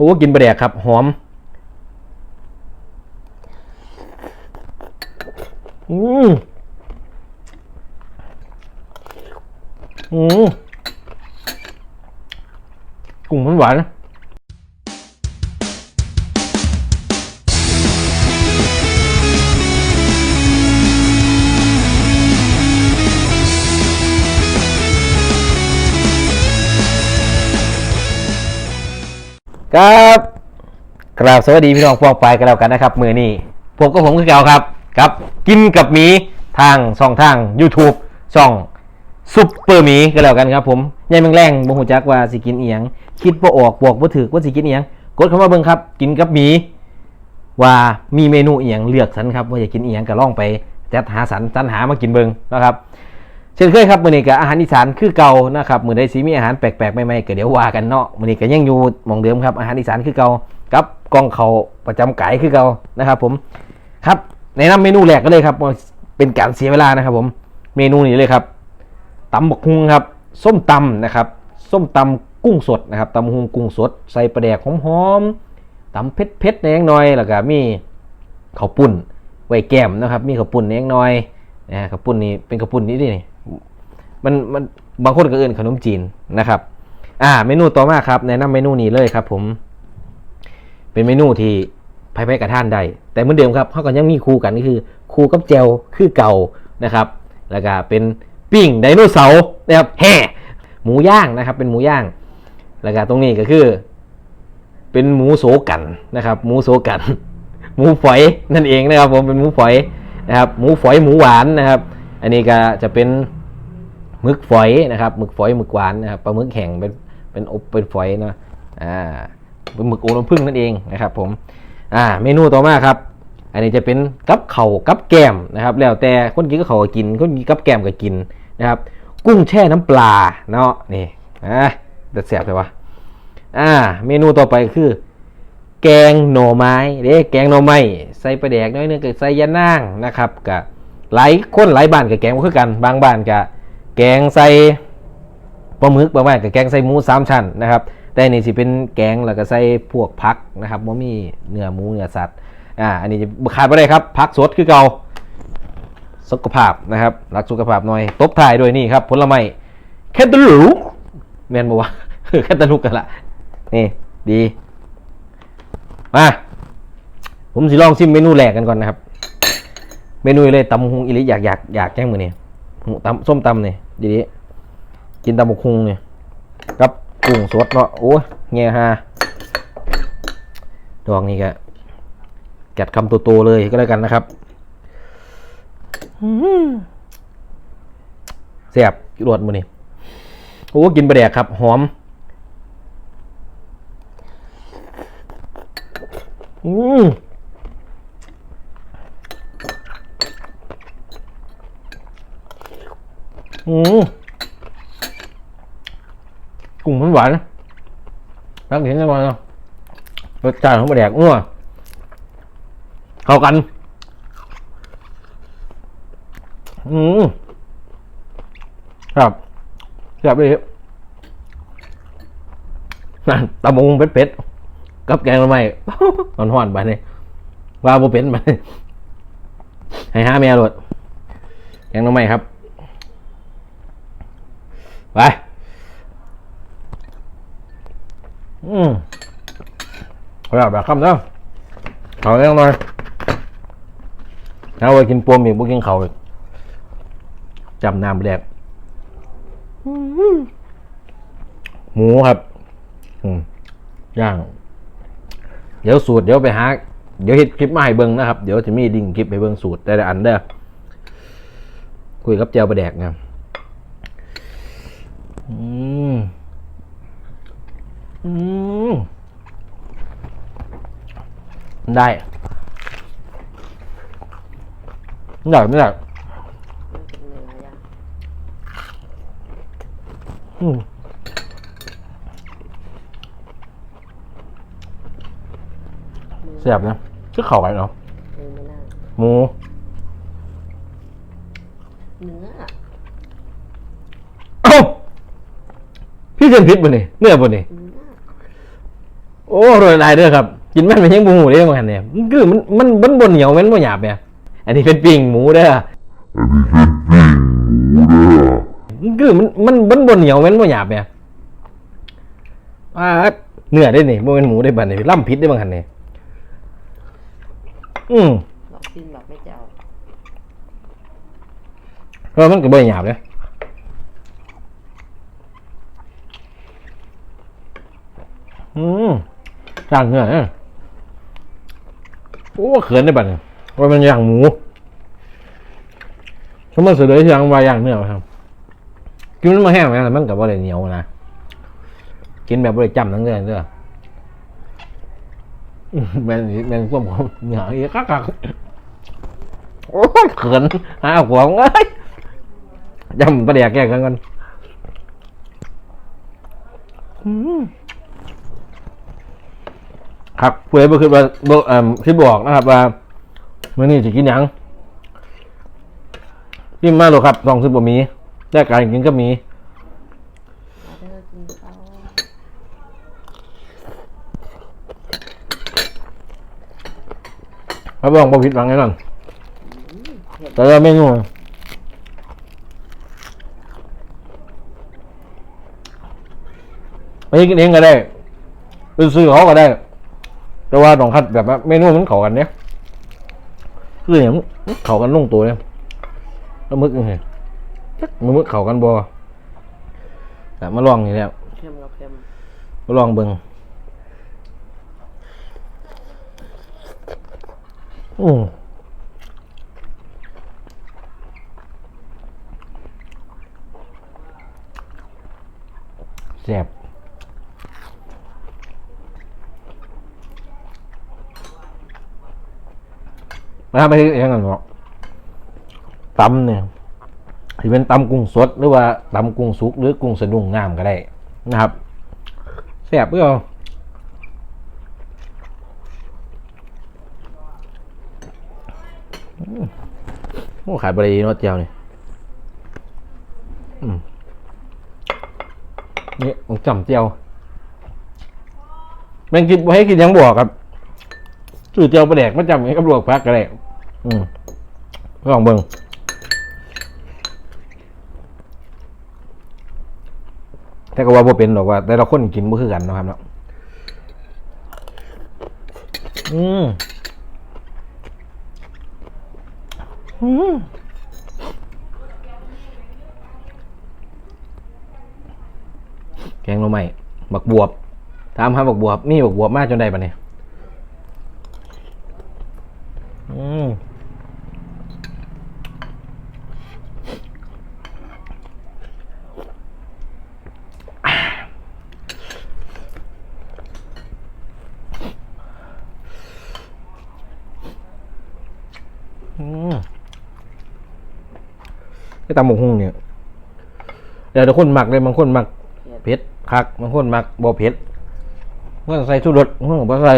โอ้กินปลาแดกครับ หอมอืมอืมกุ้งมันหวาน ครับกราบสวัสดีพี่น้องพวกไปกันแล้วกันนะครับ มือนี้พวกกับผมคือเก่าครับครับกินกับหมีทางช่องทาง YouTube ช่องซุปเปอร์หมีกันแล้วกันครับ ผมยายแมงแรงบ่ฮู้จักว่าสิกินเอียงคิดบ่ออกบอกบ่ถูกว่าสิกินเอียงกดเข้ามาเบิ่งครับ กินกับหมีว่ามีเมนูเอียงเลือกสรรครับว่าอยากกินเอียงก็ลองไปจัดหาสรรสรรหามากินเบิ่งนะครับ ช่นเคยครับมื้อนี้ก็อาหารอีสานคือเก่านะครับมื้อใดสิมีอาหารแปลกๆใหม่ๆก็เดี๋ยวว่ากันเนาะมื้อนี้ก็ยังอยู่หม่องเดิมครับอาหารอีสานคือเก่ากับกองเขาประจำกายคือเก่านะครับ ผมครับแนะนำเมนูแรกก็เลยครับเป็นการเสียเวลานะครับ ผมเมนูนี้เลยครับตำบักฮุงครับ ส้มตำนะครับ ส้มตำกุ้งสดนะครับตำบักฮุงกุ้งสด ใส่ปลาแดกหอมๆตำเผ็ดๆแหนงหน่อยแล้วก็มีข้าวปุ้นไว้แก้มนะครับ มีข้าวปุ้นแหนงหน่อยนะข้าวปุ้นนี้เป็นข้าวปุ้นนี้ดินี่ มันมันบางคนก็เอื่นขนมจีนนะครับ อ่า เมนูต่อมาครับแนะนำเมนูนี้เลยครับ ผม เป็นเมนูที่ไพ่ๆกับท่านได้แต่เหมือนเดิมครับเขาก็ยังมีคู่กันก็คือ คู่กับเจลคือเก่านะครับ แล้วก็เป็นปิ้งไดโนเสาร์นะครับแห่หมูย่างนะครับ เป็นหมูย่าง แล้วก็ตรงนี้ก็คือ เป็นหมูโสกันนะครับ หมูโสกัน หมูฝอยนั่นเองนะครับ ผมเป็นหมูฝอยนะครับ หมูฝอยหมูหวานนะครับ อันนี้ก็จะเป็น หมึกฝอยนะครับหมึกฝอยหมึกหวานนะครับปลาหมึกแห้งเป็นเป็นอบเป็นฝอยเนาะอ่าเป็นหมึกโอน้ำผึ้งนั่นเองนะครับผมอ่าเมนูต่อมาครับ อันนี้จะเป็นกับเข่ากับแก้มนะครับ แล้วแต่คนกินก็เขากิน คนกินกับแก้มก็กินนะครับ กุ้งแช่น้ำปลาเนาะนี่อะเด็ดแสบเลยวะอ่า เมนูต่อไปคือ แกงหน่อไม้เด้แกงหน่อไม้ใส่ปลาแดกน้อยนึงก็ใส่ยานั่งนะครับกับหลายคนหลายบ้านกับแกงบ่คือกันบางบ้านกับ แกงใส่ปลาหมึกบางบ้านกับแกงใส่หมูสามชั้นนะครับแต่นี่สิเป็นแกงแล้วก็ใส่พวกผักนะครับว่ามีเนื้อหมูเนื้อสัตว์อ่าอันนี้จะขาดไม่ได้ครับผักสดคือเก่าสุขภาพนะครับรักสุขภาพหน่อยตบท้ายด้วยนี่ครับผลไม้แคนตาลูปแม่นบ่วะแคนตาลูปกันละนี่ดีมาผมสิลองชิมเมนูแรกกันก่อนนะครับ เมนูเลยตำฮุงอิลิอยากอยากอยากแจ้งมือเนี่ย ตำส้มตำเนี่ยดีดีกินตำบกฮุงเนี่ยกับกุ้งสดเนาะโอ้ยเงี้ยฮะดอกนี้ก็กัดคำโตๆเลยก็แล้วกันนะครับอื้อหือแซ่บรวดมือนี่โอ้กินปลาแดกครับ หอมอืม อืมกุ้งมันหวานนะรักเห็นได้ไหมเนาะรสชาติของปลาแดกอ้วเข้ากัน อืมครับแบบนี้นั่นตะมงเป็ดๆกับแกงทำไมห่อนห่อนๆไปนี่ว่าบ่เป็นไปให้ห้าแม่รดแกงทำไมครับ ไป อืมเอาแบบแบบคำเนาะเขาเรื่องหน่อยเอาไปกินปวมอีกบ่กินเขาอีกจำน้ำไปแดกหมูครับ อืมย่าง เดี๋ยวสูตร เดี๋ยวไปหา เดี๋ยวเฮ็ดคลิปมาให้เบิ่งนะครับ เดี๋ยวจะมีลิงก์คลิปให้เบิ่งสูตรแต่ละอันเด้อคุยกับเจ้าประแดกนะ อืม อืม ได้ไม่ได้ไม่ได้อืมแซ่บนะคือเข่ากันเนาะเนื้อไม่น่าหมู เนื้อ เอ้าพี่เจนพิษบ่นี่เนื้อบ่นี่เนื้อโอ้โรยลายเด้อครับ กินมันเป็นยังบูหมูได้ยังไงเนี่ยมันคือมันมันมันบนเหนียวมันบ่หยาบเนี่ยอันนี้เป็นปิ้งหมูเด้อมันคือมันมันมันบนเหนียวมันบ่หยาบเนี่ยอ่าเนื้อได้นี่บ่เป็นหมูได้บัดนี่ล่ำพิษได้บางหันนี่อืมลองกินแบบไม่เจ้าเพราะมันก็บ่หยาบเลย อืมย่างเนื้อโอ้เขินได้บัดนี่ว่ามันย่างหมูสมมติเสดยที่ย่างว่าย่างเนื้อครับกินมันมาแห้งไหมล่ะมันกับว่าได้เหนียวนะกินแบบบ่ได้จำทั้งเดือนเด้ออื้อแมนแมนพวกผมเหนียวอีกคักโอ้เขินหาหัวเอ้ยจำประเดี๋ยวแก้กันกันอืม ครับผู้ใดบ่คิดว่าบ่เอ่อคิดบอกนะครับว่ามื้อนี้สิกินหยังพิมมาโลครับลองซื้อบ่มีได้การกินก็มีเอาเด้อกินเขารับรองบ่ผิดหวังแน่นอนแต่ละเมนูไปกินเองก็ได้ไปซื้อเขาก็ได้ แต่ว่าต้องคัดแบบว่าเมนูมันเข้ากันเนี่ยคืออย่างมันเข้ากันลงตัวเนี่ยแล้วมึกยังไงจักมันมึกเข้ากันบ่แต่มาลองนี่แหล้วเค็มกับเค็มมาลองเบิ่งอืมแซ่บ มาทำไปเองกันเนาะตำเนี่ยที่เป็นตำกุ้งสดหรือว่าตำกุ้งสุกหรือกุ้งสะดุ้งน้ำก็ได้นะครับแซ่บเปล่อืมโอ้ขายบริเนาะเจียวนี่นี่ผมจำเจียวแม่งกินบ่ให้กินยังบอกครับสื่อเจียวประแดกมาจำให้กับลวกพักก็ได้ อืมลองเบิ่งแต่ก็ว่าบ่เป็นหรอกว่า แต่ละคนกินบ่คือกันนะครับเนาะอืมอืมแกงหน่อไม้บักบวบถามหาบักบวบมีบักบวบมากจนได้ปะเนี่ยอืมอืม ไอ้ตำหมกหุ่งเนี่ยเดี๋ยวแต่คนหมักเลยบางคนหมักเผ็ดคักบางคนหมักบ่เผ็ดเมื่อใส่ชูรสบางคนบ่ใส่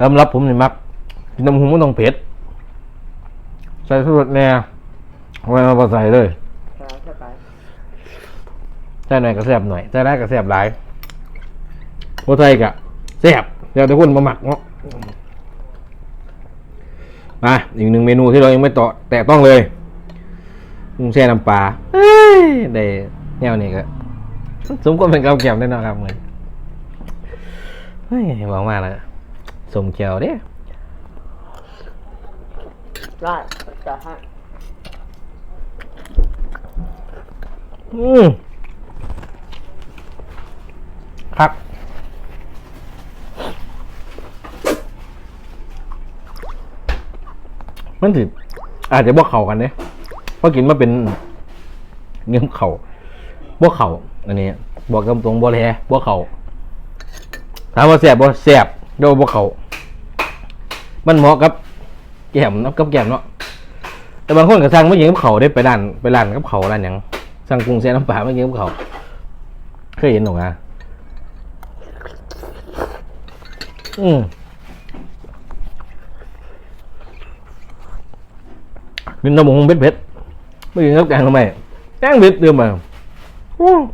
สำหรับผมนี่มักกินน้ำหูมันต้องเผ็ดใส่ชูรสแน่ไม่มาบ่ใส่เลยใส่หน่อยก็แซ่บหน่อยใส่ได้ก็แซ่บหลายบ่ใส่ก็แซ่บเดี๋ยวแต่คนมาหมักเนาะ มาอีกหนึ่งเมนูที่เรายังไม่ต่อแตะต้องเลยกุ้งแช่น้ำปลาเอ้ยได้แนวนี้ก็สมควรเป็นกาวแก้มแน่นอนครับเหมือนเฮ้ยหวังมากเลยสมเกียวเด้ได้จะให้อืมครับ มันถืออาจจะบวกเข่ากันเนี่ยเพราะกินมาเป็นเงี้ยเข่าบวกเข่าอันนี้บอกตรงๆบวแลบวกเข่าถามว่าแสบบ่แสบโดยบวกเข่ามันเหมาะกับแก้มนาะกับแก้มเนาะแต่บางคนก็สั่งไม่ยิงกับเข่าได้ไปร้านไปร้านกับเข่าร้านหยังสั่งกุ้งแช่น้ำปลาไม่ยิงกับเข่าเคยเห็นหรอกนะอืม mình nó không biết biết bây giờ ngốc càng là mày, càng biết đưa mà. Oh.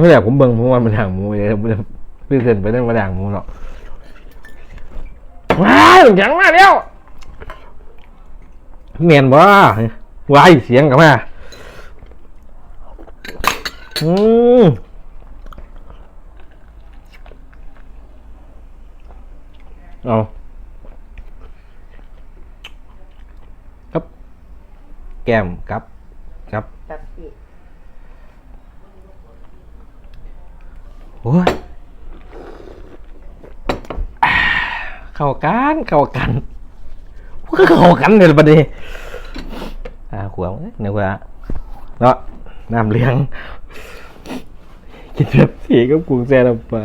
ไม่แกงเผ็ดเดิมมาอู้ไม่ผมเบิ่งผมว่ามันด่างหมูเลยพี่เซนไปเรื่องมาด่างหมูหรอกว้ายยังมาแล้วเมียนบ่วายเสียงกับมาอืมเอาครับ แก้มครับ ครับ แป๊บซี่ โอ้ยเข้ากันเข้ากันก็เข้ากันเลยประเดี๋ยวอ่าขวางเนี่ยว่าเนาะน้ำเลี้ยงกินแบบสีกับกุ้งแซ่น้ำปลา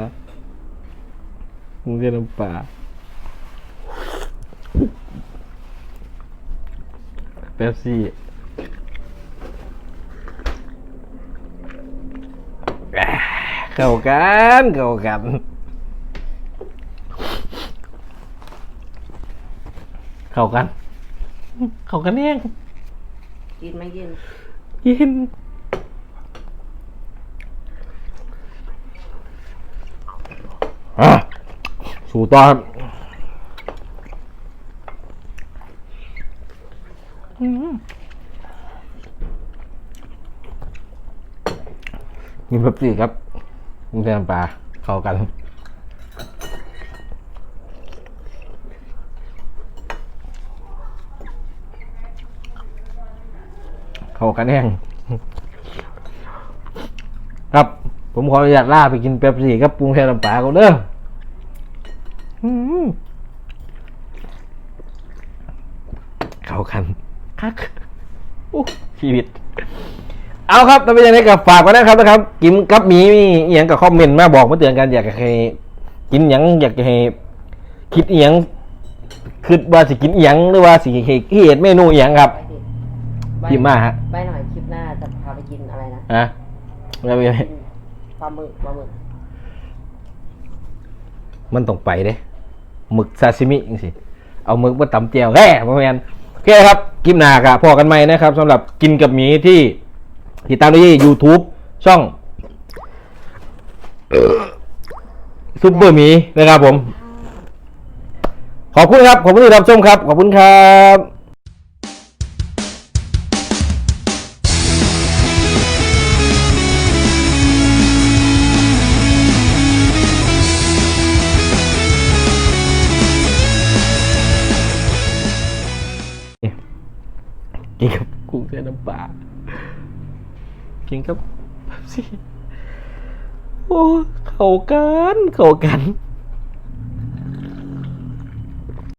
กุ้งแซ่น้ำปลาเป๊ปซี่อ่า เข้ากันเข้ากันเข้ากันเข้ากันเองกินไหม่กินยินอะสู่ต่อครับอืมมีแบบสี่ครับ มีแต่น้ำปลาเข้ากันเข้ากันแห้งครับ ผมขออนุญาตล่าไปกินเป๊ปซี่กับปรุงแค่น้ำปลาก่อนเด้อเข้ากันคักอู้ชีวิต เอาครับถ้าเป็นยังไงกับฝากไว้นะครับนะครับ กินกับหมีมีอหย่างกับคอมเมนต์มาบอกมาเตือนกันอยากให้กินหยังอยากให้คิดอหยังคิดว่าสิกินอหยังหรือว่าสิเฮ็ดเฮ็ดเมนูอหยังครับไปดิพิมพ์มาฮะ ไปหน่อยคลิปหน้าจะพาไปกินอะไรนะฮะแล้วเป็นไงกินปลาหมึกปลาหมึกมันต้องไปเด้หมึกซาซิมิจังสิเอาหมึกมาตำเจียวแค่ประมาณโอเคครับกิมหนากะพอกันไหมนะครับสำหรับกินกับหมีที่ ติดตามได้ที่ YouTube ช่องซุปเปอร์หมีนะครับผม ขอบคุณครับ ขอบคุณที่รับชมครับ ขอบคุณครับ กินกับเป๊ปซี่โอ้ เข่ากัน เข่ากัน